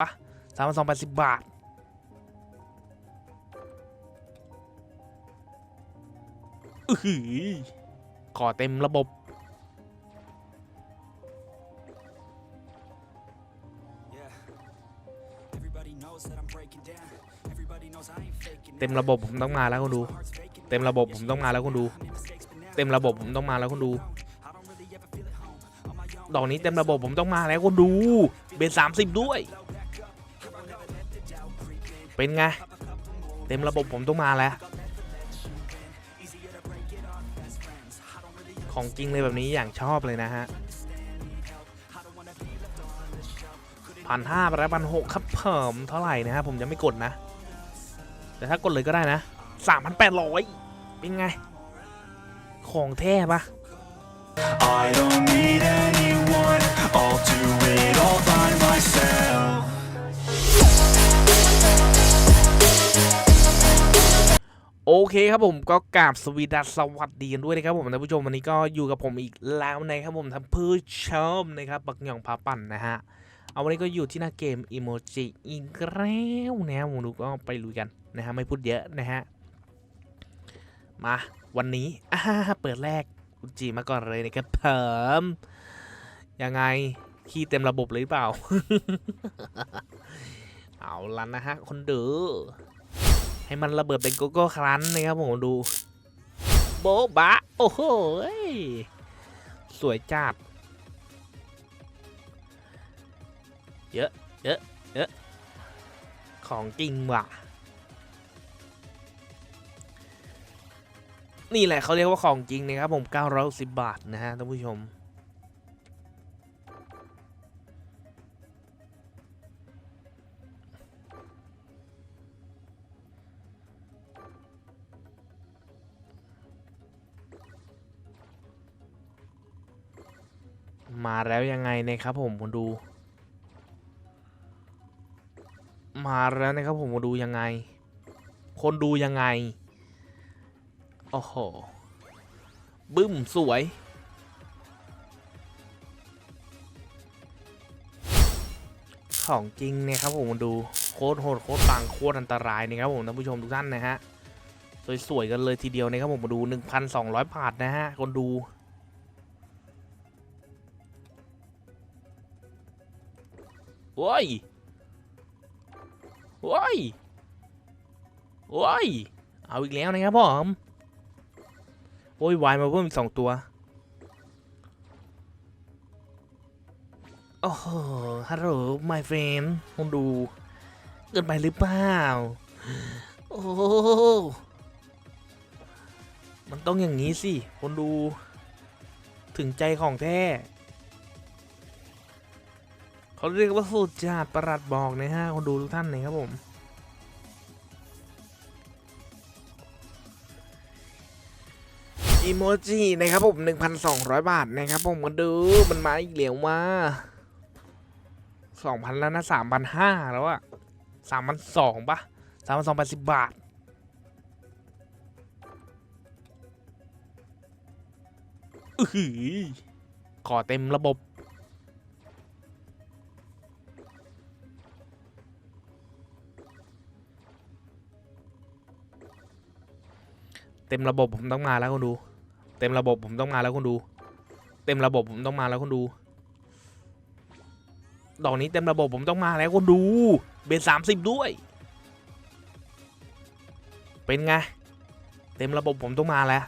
ปะสามพันสองแปดสิบบาท อือหือขอเต็มระบบ เต็มระบบผมต้องมาแล้วคุณดู เต็มระบบผมต้องมาแล้วคุณดู เต็มระบบผมต้องมาแล้วคุณดู ดอกนี้เต็มระบบผมต้องมาแล้วคุณดู เบนสามสิบด้วย เป็นไง เต็มระบบผมต้องมาแล้ว ของจริงเลยแบบนี้อย่างชอบเลยนะฮะพันห้าไปแล้วพันหกครับเพิ่มเท่าไหร่นะฮะผมจะไม่กดนะ แต่ถ้ากดเลยก็ได้นะสามพันแปดร้อยเป็นไง ของแท้ปะ I don't need one. I'll do it all by myself. โอเคครับผมก็กราบสวีดัสสวัสดีกันด้วยนะครับผมท่านผู้ชมวันนี้ก็อยู่กับผมอีกแล้วนะครับผมท่านผู้ชมนะครับบักหย่องพาปั่นนะฮะเอาวันนี้ก็อยู่ที่หน้าเกมอีโมจิอีกแล้วนะผมดูก็ไปลุยกันนะฮะไม่พูดเยอะนะฮะมาวันนี้เปิดแรกคุจีมาก่อนเลยนะครับเพิ่ม ยังไงขี้เต็มระบบเลยหรือเปล่า เอาละนนะฮะ คนเดือให้มันระเบิดเป็นโกโก้ครันนะครับผมดู โบ๊บะ โอ้โหสวยจัดเยอะเยอะเยอะของจริงว่ะ นี่แหละเขาเรียกว่าของจริงนะครับผม 910 บาทนะฮะท่านผู้ชม มาแล้วยังไงนะครับผมมาดู มาแล้วนะครับผมมาดูยังไง คนดูยังไง โอ้โห บึ้มสวย ของจริงเนี่ยครับผมมาดู โคตรโหดโคตรปังโคตรอันตรายนะครับผมท่านผู้ชมทุกท่านนะฮะ สวยๆกันเลยทีเดียวนะครับผมมาดู 1,200บาทนะฮะ คนดู โอ้ยโอ้ยโอ้ย เอาอีกแล้วนะครับผมโอ้ยวายมาเพิ่มอีกสองตัว โอ้โห ฮัลโหล my friend คงดู เกินไปหรือเปล่า โอ้โหมันต้องอย่างนี้สิ คนดู ถึงใจของแท้ เขาเรียกว่าสูตรจาดประหลัดบอกนะฮะคนดูทุกท่านเลยครับผมอีโมจินะครับผม 1,200 บาทนะครับผมมาดูมันมาอีกเหลียวมา2,000 แล้วนะ 3,500 แล้วอะ3,200ปะ3,280 บาทอือหือขอเต็มระบบ เต็มระบบผมต้องมาแล้วคุณดู เต็มระบบผมต้องมาแล้วคุณดู เต็มระบบผมต้องมาแล้วคุณดู ดอกนี้เต็มระบบผมต้องมาแล้วคุณดู เบนสามสิบด้วย เป็นไง เต็มระบบผมต้องมาแล้ว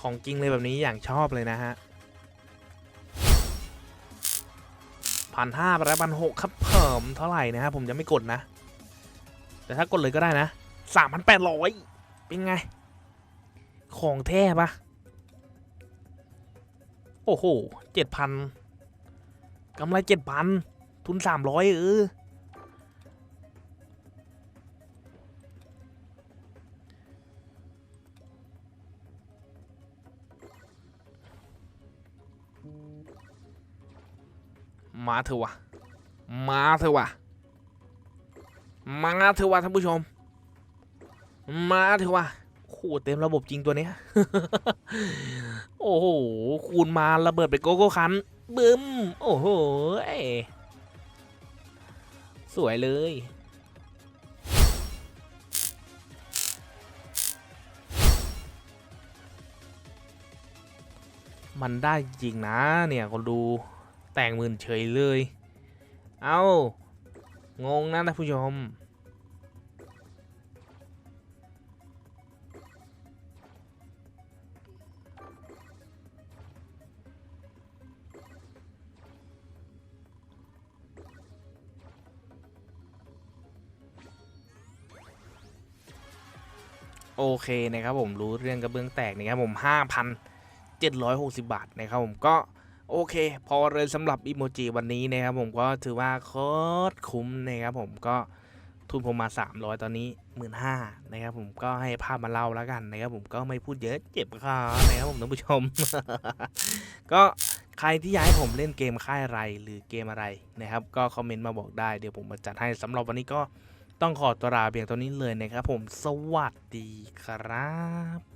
ของจริงเลยแบบนี้อย่างชอบเลยนะฮะพันห้าไปแล้วพันหกครับเพิ่มเท่าไหร่นะฮะผมจะไม่กดนะ แต่ถ้ากดเลยก็ได้นะสามพันแปดร้อยเป็นไง ของแท้ปะโอ้โหเจ็ดพันกำไรเจ็ดพันทุนสามร้อยเออ มาเถอะวะ มาเถอะวะ มาเถอะวะท่านผู้ชม มาเถอะวะโอ้โหเต็มระบบจริงตัวเนี้ย โอ้โห คูณมาระเบิดไปโกโก้คันบึ้ม โอ้โห สวยเลย มันได้จริงนะเนี่ยคนดูแต่งมื่นเฉยเลย เอา้า งงนะท่านผู้ชม โอเคนะครับผมรู้เรื่องกระเบื้องแตกนะครับผม 5,760 บาทนะครับผมก็ โอเค พอเลยสำหรับอีโมจิวันนี้นะครับผมก็ถือว่าโคตรคุ้มนะครับผมก็ทุนผมมา 300 ตอนนี้15,000นะครับผมก็ให้ภาพมาเล่าแล้วกันนะครับผมก็ไม่พูดเยอะเจ็บคอนะครับผมท่านผู้ชม ก็ใครที่อยากให้ผมเล่นเกมค่ายอะไรหรือเกมอะไรนะครับ ก็คอมเมนต์มาบอกได้เดี๋ยวผมมาจัดให้สำหรับวันนี้ก็ต้องขอตัวลาเพียงเท่านี้เลยนะครับผมสวัสดีครับ